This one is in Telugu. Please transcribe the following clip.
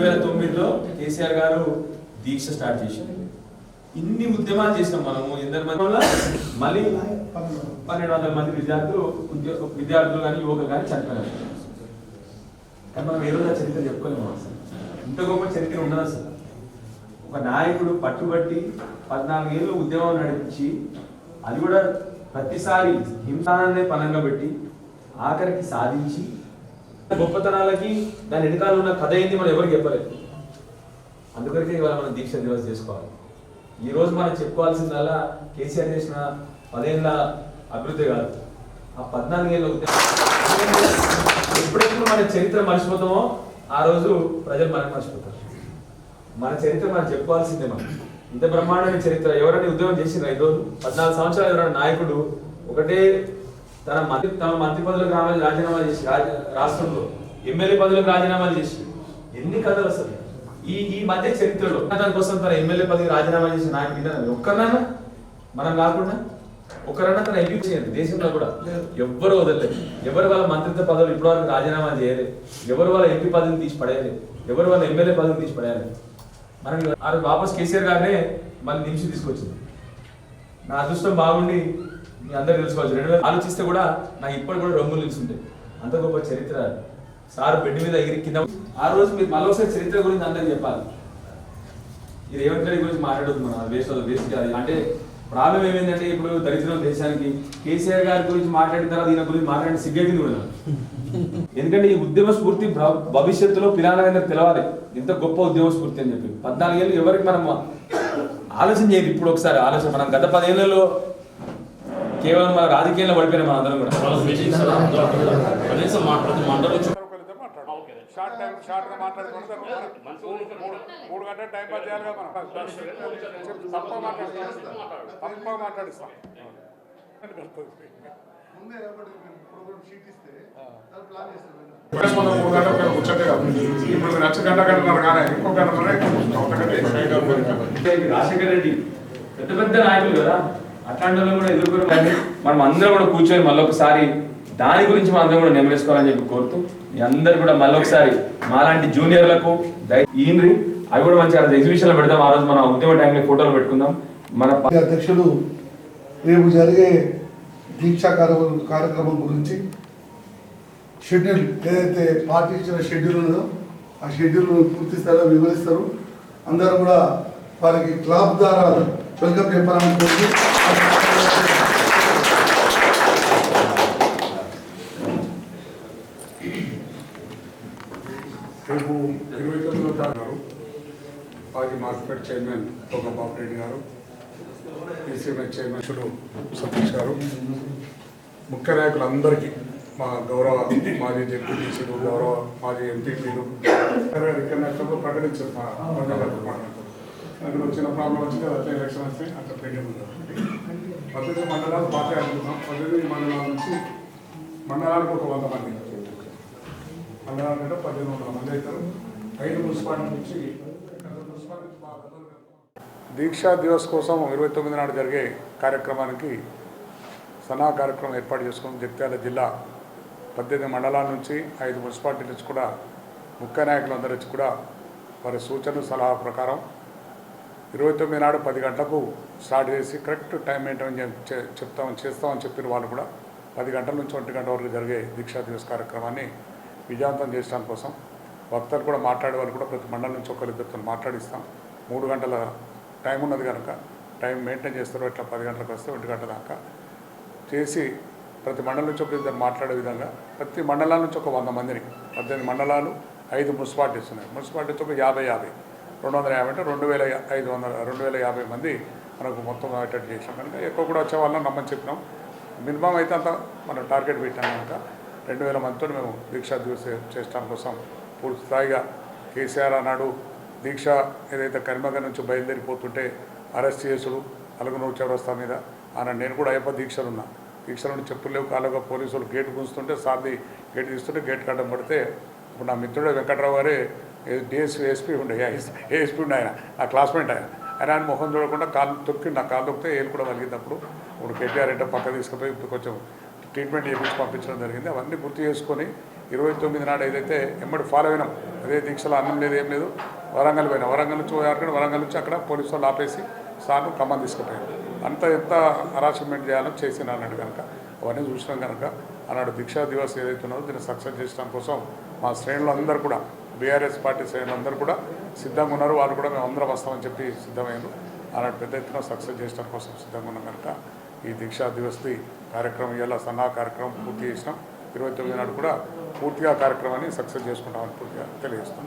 వేల తొమ్మిదిలో కేసీఆర్ గారు దీక్ష స్టార్ట్ చేశారు. ఇన్ని ఉద్యమాలు చేసినాం మనము ఎందరి మంది వల్ల? మళ్ళీ పన్నెండు వందల మంది విద్యార్థులు ఉద్యో- విద్యార్థులు కానీ యువకులు కానీ చనిపోయారు కానీ మనం ఏ రోజు ఆ చరిత్ర చెప్పుకోలేము అసలు. ఇంత గొప్ప చరిత్ర ఉండదు అసలు? ఒక నాయకుడు పట్టుబట్టి పద్నాలుగేళ్ళు ఉద్యమం నడిపించి అది కూడా ప్రతిసారి హింసానాన్నే పనంగా పెట్టి ఆఖరికి సాధించి గొప్పతనాలకి దాని వెనకాల ఉన్న కథ ఏంది మనం ఎవరికి చెప్పలేదు. అందుకరికే ఇవాళ మనం దీక్ష దివస్ చేసుకోవాలి. ఈ రోజు మనం చెప్పుకోవాల్సిందల్లా కేసీఆర్ చేసిన పదేళ్ళ అభివృద్ధి కాదు. ఆ పద్నాలుగేళ్ళ ఉద్యమం ఎప్పుడెప్పుడు మన చరిత్ర మర్చిపోతామో ఆ రోజు ప్రజలు మనకు మర్చిపోతారు. మన చరిత్ర మనం చెప్పుకోవాల్సిందే మనం. ఇంత బ్రహ్మాండమైన చరిత్ర ఎవరైనా ఉద్యోగం చేసిన ఐదు రోజులు పద్నాలుగు సంవత్సరాలు ఎవరైనా నాయకుడు ఒకటే తన మంత్రి తమ మంత్రి పదవులకు రావాలి రాజీనామా చేసి రాజ- రాష్ట్రంలో ఎమ్మెల్యే పదవులకు రాజీనామాలు చేసి. ఎన్ని కథలు అసలు? ఈ ఈ మధ్య చరిత్రలో దానికోసం తన ఎమ్మెల్యే పదవి రాజీనామా చేసి నాకు విన్నాను ఒక్కరినైనా? మనం కాకుండా ఒకరన్నా తన ఎంపీ చేయండి. దేశంలో కూడా ఎవ్వరు వదలలేదు. ఎవరు వాళ్ళ మంత్రిత్వ పదవులు ఇప్పటివరకు రాజీనామా చేయలేదు. ఎవరు వాళ్ళ ఎంపీ పదవిని తీసి పడేయలేదు. ఎవరు వాళ్ళ ఎమ్మెల్యే పదవిని తీసి పడేయలేదు. మనం ఆ వాపస్ కేసీఆర్ గారినే మళ్ళీ నిమిషం తీసుకొచ్చింది. నా అదృష్టం బాగుండి మీ అందరు తెలుసుకోవచ్చు. రెండు వేలు ఆలోచిస్తే కూడా నాకు ఇప్పటి కూడా రొమ్ములు నిలుచుంటాయి అంత గొప్ప చరిత్ర సార్ బెడ్ మీద ఎగిరి కింద ఆ రోజు మీరు మళ్ళీ ఒకసారి చరిత్ర గురించి అందరికి చెప్పాలి. ఈ రేవంత్ రెడ్డి గురించి మాట్లాడొద్దు మన అది వేస్ట్ వేస్ట్ కాదు. అంటే ప్రాబ్లం ఏమైందంటే ఇప్పుడు దరిద్రం దేశానికి కేసీఆర్ గారి గురించి మాట్లాడిన తర్వాత ఈయన గురించి మాట్లాడిన సిగ్గేది కూడా ఎందుకంటే ఈ ఉద్యమ స్ఫూర్తి భవిష్యత్తులో పిల్లలందరూ తెలవాలి. ఇంత గొప్ప ఉద్యమ స్ఫూర్తి అని చెప్పి. పద్నాలుగేళ్ళు ఎవరికి మనం ఆలోచన చేయదు ఇప్పుడు ఒకసారి ఆలోచన మనం గత పదేళ్ళలో కేవలం మన రాజకీయాల్లో పడిపోయిన మన అందరం కూడా. కనీసం ప్రతి మండలం షార్ట్ టైం షార్ట్గా మాట్లాడుకుంటే మూడు గంటల టైం పాస్ చేయాలి కదా మనం. తప్ప మాట్లాడు. తప్ప మాట్లాడిస్తాం మూడు గంటల కూర్చోటే కాదు. ఇప్పుడు వచ్చి గంట గంటన్నర కానీ ఇంకో గంట రాజశేఖర రెడ్డి పెద్ద పెద్ద నాయకులు కదా. అట్లాంటి వాళ్ళు కూడా ఎదుర్కొని మనం అందరం కూడా కూర్చొని మళ్ళొకసారి దాని గురించి మనం అందరం కూడా నెమరేసుకోవాలని చెప్పి కోరుతూ మీ అందరు కూడా మళ్ళీ ఒకసారి మాలాంటి జూనియర్లకు దయ- అవి కూడా మంచిగా ఎగ్జిబిషన్లో పెడదాం. ఆ రోజు మన ఉద్యమ టైంలో ఫోటోలు పెట్టుకుందాం. మన అధ్యక్షుడు రేపు జరిగే దీక్షా కార్యక్రమం కార్యక్రమం గురించి షెడ్యూల్ ఏదైతే పార్టీ ఇచ్చిన షెడ్యూల్ ఉన్నదో ఆ షెడ్యూల్ పూర్తి స్థాయిలో వివరిస్తారు. అందరూ కూడా వారికి క్లాబ్ ద్వారా వెల్కమ్ చెప్పాలని కోరుతూ రేపు ఇరవై తొమ్మిదో తారీఖు మాజీ మార్కెట్ చైర్మన్ తోక రెడ్డి గారు పీసీఎంఎస్ చైర్మన్ చుడు సతీష్ గారు ముఖ్య నాయకులందరికీ మా గౌరవ మాజీ డిప్యూటీసీలు గౌరవ మాజీ ఎంపీపీలు రికగ్నైజ్లో ప్రకటించారు మా అక్కడ వచ్చిన చిన్న ప్రాబ్లం వచ్చింది అది అట్లా ఎలక్షన్ వస్తే అట్లా పెండింగ్ ఉంది. పద్దెనిమిది మండలాలు పార్టీ అనుకుంటాం పద్దెనిమిది మండలాల నుంచి మండలాలకు ఒక వంద మంది మండలాలంటే పద్దెనిమిది వందల మంది అవుతారు. ఐదు మున్సిపాలిటీ నుంచి దీక్షా దివస్ కోసం ఇరవై తొమ్మిది నాడు జరిగే కార్యక్రమానికి సనా కార్యక్రమం ఏర్పాటు చేసుకుని జగిత్యాల జిల్లా పద్దెనిమిది మండలాల నుంచి ఐదు మున్సిపాలిటీ నుంచి కూడా ముఖ్య నాయకులందరూ కూడా వారి సూచనలు సలహా ప్రకారం ఇరవై తొమ్మిది నాడు పది గంటలకు స్టార్ట్ చేసి కరెక్ట్ టైం మెయింటైన్ చే- చెప్తామని చేస్తామని చెప్పిన వాళ్ళు కూడా పది గంటల నుంచి ఒంటి గంట వరకు జరిగే దీక్షా దివస్ కార్యక్రమాన్ని విజయవంతం చేయడం కోసం. భక్తులు కూడా మాట్లాడే వాళ్ళు కూడా ప్రతి మండలం నుంచి ఒకరిద్దరితో మాట్లాడిస్తాం. మూడు గంటల టైం ఉన్నది కనుక టైం మెయింటైన్ చేస్తారు. ఇట్లా పది గంటలకు వస్తే ఒంటి గంట దాకా చేసి ప్రతి మండలం నుంచి ఒక ఇద్దరు మాట్లాడే విధంగా ప్రతి మండలాల నుంచి ఒక వంద మందిని పద్దెనిమిది మండలాలు ఐదు మున్సిపాలిటీస్ ఉన్నాయి. మున్సిపాలిటీస్ ఒక యాభై యాభై. రెండు వందల యాభై అంటే రెండు వేల ఐదు వందల రెండు వేల యాభై మంది మనకు మొత్తం అటెండ్ చేసాం కనుక ఎక్కువ కూడా వచ్చే వాళ్ళని నమ్మని చెప్పినాం. మినిమం అయితే అంత మనం టార్గెట్ పెట్టాం కనుక రెండు వేల మందితో మేము దీక్షా దివస్ చేయడం కోసం పూర్తి స్థాయిగా. కేసీఆర్ అన్నాడు దీక్ష ఏదైతే కరీంనగర్ నుంచి బయలుదేరిపోతుంటే అరెస్ట్ చేసుడు అలగనూరు చౌరస్తా మీద ఆయన నేను కూడా అయ్యప్ప దీక్షలు ఉన్నా దీక్షల నుండి చెప్పులు లేవు కాలుగా పోలీసులు గేట్ గుంజుతుంటే సార్ది గేట్ తీస్తుంటే గేట్ కట్టడం పడితే ఇప్పుడు నా మిత్రుడే వెంకట్రావు గారే డేస్ ఎస్పీ ఉండే ఏఎస్పీ ఉండే ఆయన ఆ క్లాస్మేట్ ఆయన. ఆయన ఆయన ముఖం చూడకుండా కాలు తొక్కి నా కాలు తొక్కితే ఏలు కూడా వలిగినప్పుడు ఇప్పుడు కేటీఆర్ అంటే పక్క తీసుకుపోయి ఇప్పుడు కొంచెం ట్రీట్మెంట్ చేయించి పంపించడం జరిగింది. అవన్నీ గుర్తు చేసుకొని ఇరవై తొమ్మిది నాడు ఏదైతే ఎమ్మడి ఫాలో అయినాం అదే దీక్షలో అన్నం లేదు ఏం లేదు వరంగల్ పోయినా. వరంగల్ నుంచి పోయారు వరంగల్ నుంచి అక్కడ పోలీసు వాళ్ళు ఆపేసి సార్ను ఖమ్మం తీసుకుపోయారు. అంత ఎంత హరాస్మెంట్ చేయాలో చేసిన కనుక. అవన్నీ చూసినాం కనుక. ఆనాడు దీక్షా దివస్ ఏదైతే ఉన్నదో దీన్ని సక్సెస్ చేయడం కోసం. మా శ్రేణులు అందరూ కూడా బీఆర్ఎస్ పార్టీ శ్రేణులు అందరూ కూడా సిద్ధంగా ఉన్నారు. వాళ్ళు కూడా మేము అందరం వస్తామని చెప్పి సిద్ధమయ్యారు. ఆనాడు పెద్ద ఎత్తున సక్సెస్ చేయడం కోసం సిద్ధంగా ఉన్నాం కనుక. ఈ దీక్షా దివస్ది కార్యక్రమం ఇలా సన్నా కార్యక్రమం పూర్తి చేసినాం. ఇరవై తొమ్మిది నాడు కూడా పూర్తిగా కార్యక్రమాన్ని సక్సెస్ చేసుకుంటామని పూర్తిగా తెలియజేస్తాం